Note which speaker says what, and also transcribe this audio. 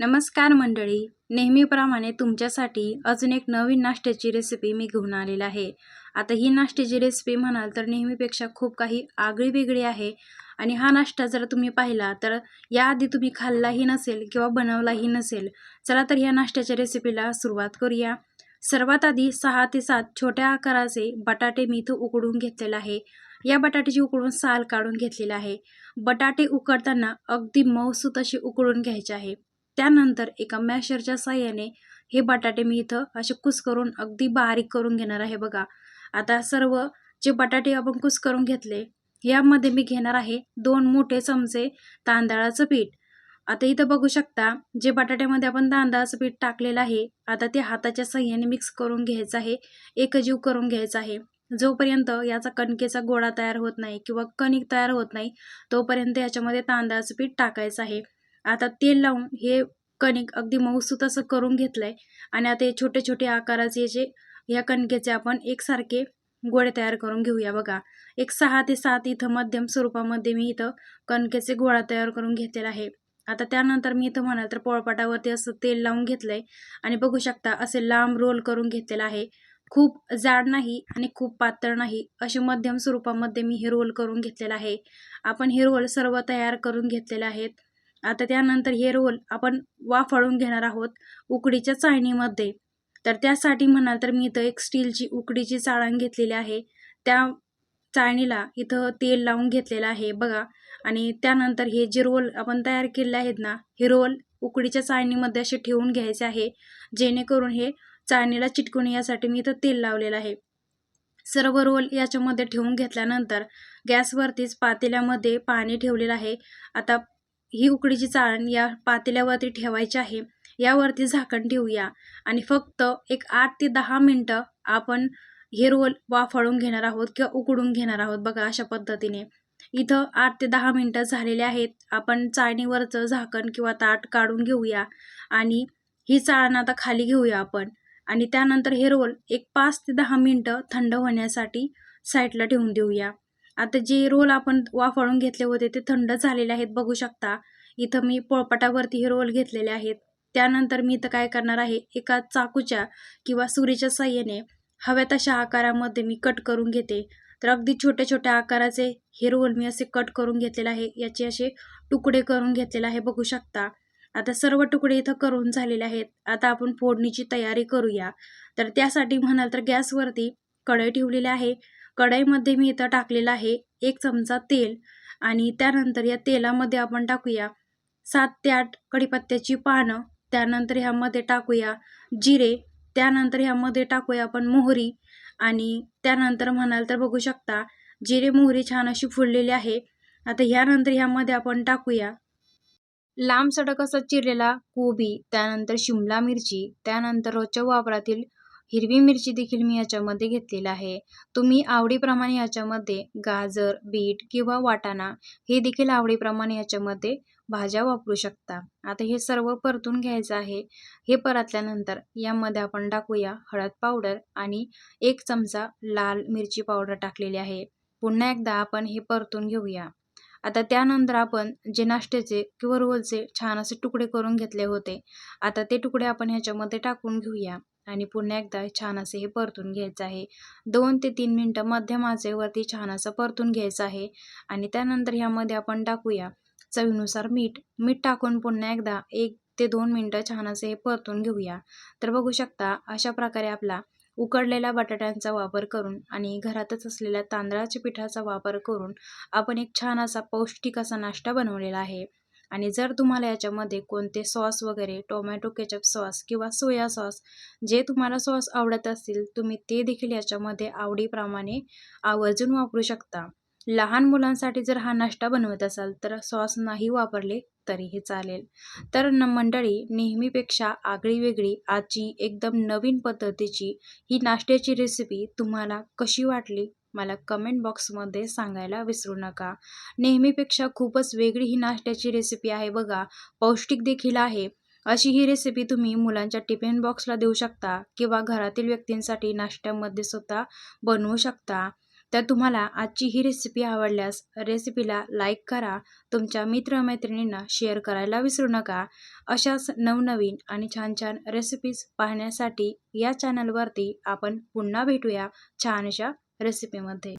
Speaker 1: नमस्कार मंडळी. नेहमीप्रमाणे तुमच्यासाठी अजून एक नवीन नाश्त्याची रेसिपी मी घेऊन आलेली आहे. आता ही नाश्त्याची रेसिपी म्हणाल तर नेहमीपेक्षा खूप काही आगळी वेगळी आहे. आणि हा नाश्ता जर तुम्ही पाहिला तर याआधी तुम्ही खाल्लाही नसेल किंवा बनवलाही नसेल चला तर या नाश्त्याच्या रेसिपीला सुरुवात करूया. सर्वात आधी सहा ते सात छोट्या आकाराचे बटाटे मी इथं उकडून घेतलेले आहे. या बटाट्याची उकडून साल काढून घेतलेली आहे. बटाटे उकडताना अगदी मऊसूत अशी उकडून घ्यायचे आहे. त्यानंतर एका मॅशरच्या साह्याने हे बटाटे मी इथं असे कुस करून अगदी बारीक करून घेणार आहे बघा. आता सर्व जे बटाटे आपण कुस करून घेतले यामध्ये मी घेणार आहे दोन मोठे चमचे तांदळाचं पीठ. आता इथं बघू शकता जे बटाट्यामध्ये आपण तांदळाचं पीठ टाकलेलं आहे आता ते हाताच्या साह्याने मिक्स करून घ्यायचं आहे एकजीव करून घ्यायचं आहे. जोपर्यंत याचा कणकेचा गोळा तयार होत नाही किंवा कणिक तयार होत नाही तोपर्यंत याच्यामध्ये तांदळाचं पीठ टाकायचं आहे. आता तेल लावून हे कणिक अगदी मऊसूत असं करून घेतलंय. आणि आता हे छोटे छोटे आकाराचे जे या कणकेचे आपण एकसारखे गोळे तयार करून घेऊया बघा. एक सहा ते सात इथं मध्यम स्वरूपामध्ये मी इथं कणकेचे गोळा तयार करून घेतलेला आहे. आता त्यानंतर मी इथं म्हणाल तर पोळपाटावरती असं तेल लावून घेतलंय. आणि बघू शकता असे लांब रोल करून घेतलेला आहे. खूप जाड नाही आणि खूप पातळ नाही असे मध्यम स्वरूपामध्ये मी हे रोल करून घेतलेला आहे. आपण हे रोल सर्व तयार करून घेतलेले आहेत. आता त्यानंतर हे रोल आपण वाफळून घेणार आहोत उकडीच्या चाळणीमध्ये. तर त्यासाठी म्हणाल तर मी इथं एक स्टीलची उकडीची चाळण घेतलेली आहे. त्या चाळणीला इथं तेल लावून घेतलेलं आहे बघा. आणि त्यानंतर हे जे रोल आपण तयार केलेले आहेत ना हे रोल उकडीच्या चाळणीमध्ये असे ठेवून घ्यायचे आहे. जेणेकरून हे चाळणीला चिटकून यासाठी मी इथं तेल लावलेलं आहे. सर्व रोल याच्यामध्ये ठेवून घेतल्यानंतर गॅसवरतीच पातेल्यामध्ये पाणी ठेवलेलं आहे. आता ही उकडीची चाळण या पातेल्यावरती ठेवायची आहे. यावरती झाकण ठेवूया. आणि फक्त एक आठ ते दहा मिनटं आपण हे रोल वाफळून घेणार आहोत किंवा उकडून घेणार आहोत बघा अशा पद्धतीने. इथं आठ ते दहा मिनटं झालेले आहेत. आपण चाळणीवरचं झाकण किंवा ताट काढून घेऊया. आणि ही चाळण आता खाली घेऊया आपण. आणि त्यानंतर हे रोल एक पाच ते दहा मिनटं थंड होण्यासाठी साईडला ठेवून देऊया. आता जे रोल आपण वाफाळून घेतले होते ते थंड झालेले आहेत बघू शकता. इथं मी पोळपाटावरती हे रोल घेतलेले आहेत. त्यानंतर मी इथं काय करणार आहे एका चाकूच्या किंवा सुरीच्या साह्याने हव्या तशा आकारामध्ये मी कट करून घेते. तर अगदी छोट्या छोट्या आकाराचे हे रोल मी असे कट करून घेतलेले आहे. याचे असे तुकडे करून घेतलेले आहे बघू शकता. आता सर्व तुकडे इथं करून झालेले आहेत. आता आपण फोडणीची तयारी करूया. तर त्यासाठी म्हणाल तर गॅसवरती कढई ठेवलेली आहे. कढईमध्ये मी इथं टाकलेलं आहे एक चमचा तेल आणि त्यानंतर या तेलामध्ये आपण टाकूया सात ते आठ कढीपत्त्याची पानं त्यानंतर ह्यामध्ये टाकूया जिरे त्यानंतर ह्यामध्ये टाकूया आपण मोहरी आणि त्यानंतर म्हणाल तर बघू शकता जिरे मोहरी छान अशी फुललेली आहे. आता ह्यानंतर ह्यामध्ये आपण टाकूया लांब सडक असं चिरलेला कोबी त्यानंतर शिमला मिरची त्यानंतर रोजच्या वापरातील हिरवी मिरची देखील मी याच्यामध्ये घेतलेला आहे. तुम्ही आवडीप्रमाणे याच्यामध्ये गाजर बीट किंवा वाटाणा हे देखील आवडीप्रमाणे याच्यामध्ये भाज्या वापरू शकता. आता हे सर्व परतून घ्यायचं आहे. हे परतल्यानंतर यामध्ये आपण टाकूया हळद पावडर आणि एक चमचा लाल मिरची पावडर टाकलेली आहे. पुन्हा एकदा आपण हे परतून घेऊया. आता त्यानंतर आपण जे नाश्त्याचे किंवा रोलचे छान असे तुकडे करून घेतले होते आता ते तुकडे आपण ह्याच्यामध्ये टाकून घेऊया. आणि पुन्हा एकदा छान असे हे परतून घ्यायचं आहे. दोन ते तीन मिनटं मध्यम आचेवरती छान असं परतून घ्यायचं आहे आणि त्यानंतर ह्यामध्ये आपण टाकूया चवीनुसार मीठ. मीठ टाकून पुन्हा एकदा एक ते दोन मिनटं छान असे हे परतून घेऊया. तर बघू शकता अशा प्रकारे आपला उकडलेल्या बटाट्यांचा वापर करून आणि घरातच असलेल्या तांदळाच्या पिठाचा वापर करून आपण एक छान असा पौष्टिक असा नाश्ता बनवलेला आहे. आणि जर तुम्हाला याच्यामध्ये कोणते सॉस वगैरे टोमॅटो केचप सॉस किंवा सोया सॉस जे तुम्हाला सॉस आवडत असतील तुम्ही ते देखील याच्यामध्ये आवडीप्रमाणे आवर्जून वापरू शकता. लहान मुलांसाठी जर हा नाश्ता बनवत असाल तर सॉस नाही वापरले तरीही चालेल. तर न मंडळी नेहमीपेक्षा आगळी वेगळी आजची एकदम नवीन पद्धतीची ही नाश्त्याची रेसिपी तुम्हाला कशी वाटली? मला कमेंट बॉक्समध्ये सांगायला विसरू नका. नेहमीपेक्षा खूपच वेगळी ही नाश्त्याची रेसिपी आहे बघा. पौष्टिक देखील आहे. अशी ही रेसिपी तुम्ही मुलांच्या टिफिन बॉक्सला देऊ शकता किंवा घरातील व्यक्तींसाठी नाश्त्यामध्ये सुद्धा बनवू शकता. तर तुम्हाला आजची ही रेसिपी आवडल्यास रेसिपीला लाईक करा. तुमच्या मित्रमैत्रिणींना शेअर करायला विसरू नका. अशाच नवनवीन आणि छान छान रेसिपीज पाहण्यासाठी या चॅनलवरती आपण पुन्हा भेटूया. छानशा रेसिपीमध्ये